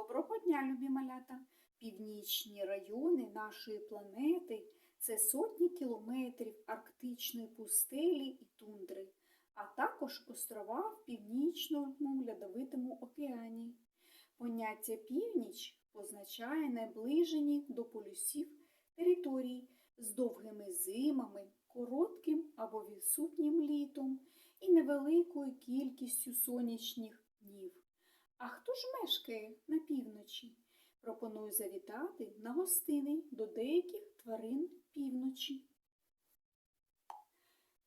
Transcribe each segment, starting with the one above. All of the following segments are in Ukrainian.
Доброго дня, любі малята! Північні райони нашої планети це сотні кілометрів арктичної пустелі і тундри, а також острова в північному льодовитому океані. Поняття північ позначає наближені до полюсів території з довгими зимами, коротким або відсутнім літом і невеликою кількістю сонячних днів. А хто ж мешкає на півночі? Пропоную завітати на гостини до деяких тварин півночі.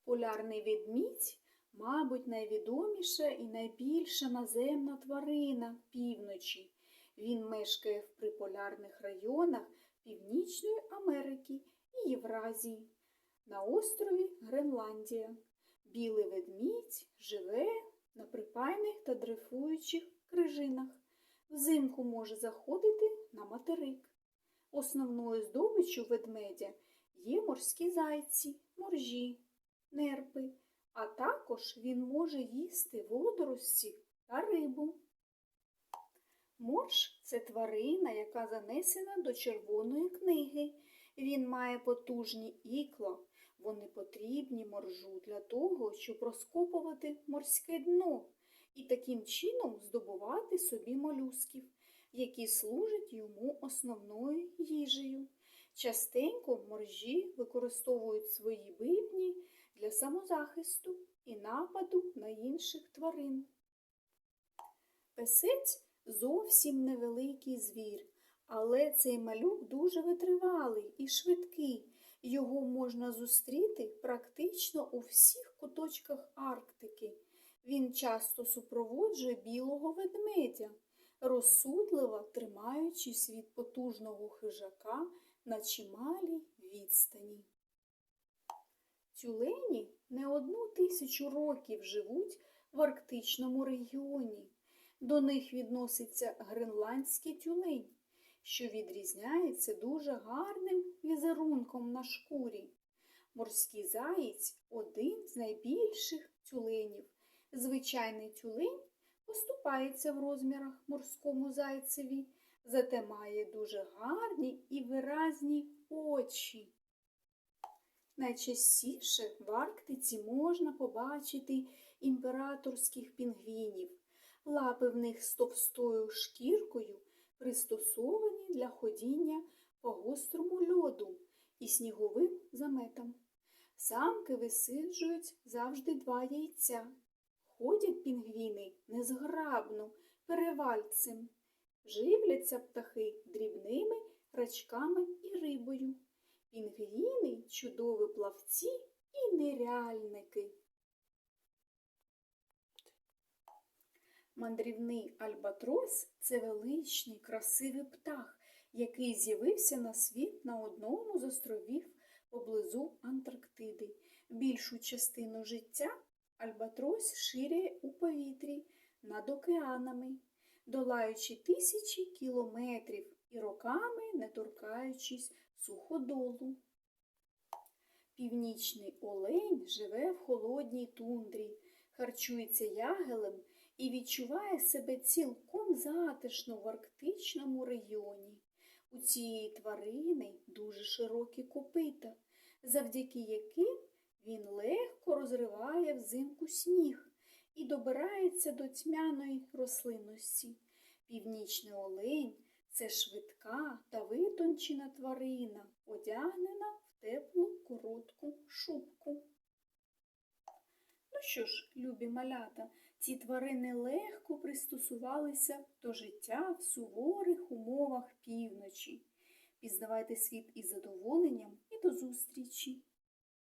Полярний ведмідь, мабуть, найвідоміша і найбільша наземна тварина півночі. Він мешкає в приполярних районах Північної Америки і Євразії, на острові Гренландія. Білий ведмідь живе на припайних та дрейфуючих крижинах. Взимку може заходити на материк. Основною здобиччю ведмедя є морські зайці, моржі, нерпи, а також він може їсти водорості та рибу. Морж це тварина, яка занесена до червоної книги. Він має потужні ікла. Вони потрібні моржу для того, щоб розкопувати морське дно і таким чином здобувати собі молюсків, які служать йому основною їжею. Частенько моржі використовують свої бивні для самозахисту і нападу на інших тварин. Песець зовсім невеликий звір, але цей малюк дуже витривалий і швидкий. Його можна зустріти практично у всіх куточках Арктики. Він часто супроводжує білого ведмедя, розсудливо тримаючись від потужного хижака на чималій відстані. Тюлені не одну тисячу років живуть в арктичному регіоні. До них відноситься гренландський тюлень, що відрізняється дуже гарним шкурі. Морський заєць один з найбільших тюленів. Звичайний тюлень поступається в розмірах морському зайцеві, зате має дуже гарні і виразні очі. Найчастіше в Арктиці можна побачити імператорських пінгвінів. Лапи в них з товстою шкіркою пристосовані для ходіння по гострому льоду і сніговим заметам. Самки висиджують завжди два яйця. Ходять пінгвіни незграбно, перевальцем. Живляться птахи дрібними рачками і рибою. Пінгвіни чудові плавці і неряльники. Мандрівний альбатрос це величний, красивий птах, який з'явився на світ на одному з островів поблизу Антарктиди. Більшу частину життя альбатрос ширяє у повітрі над океанами, долаючи тисячі кілометрів і роками не торкаючись суходолу. Північний олень живе в холодній тундрі, харчується ягелем і відчуває себе цілком затишно в арктичному регіоні. У цієї тварини дуже широкі копита, завдяки яким він легко розриває взимку сніг і добирається до тьмяної рослинності. Північний олень це швидка та витончена тварина, одягнена в теплу коротку шубку. Ну що ж, любі малята, ці тварини легко пристосувалися до життя в суворих умовах півночі. Пізнавайте світ із задоволенням і до зустрічі!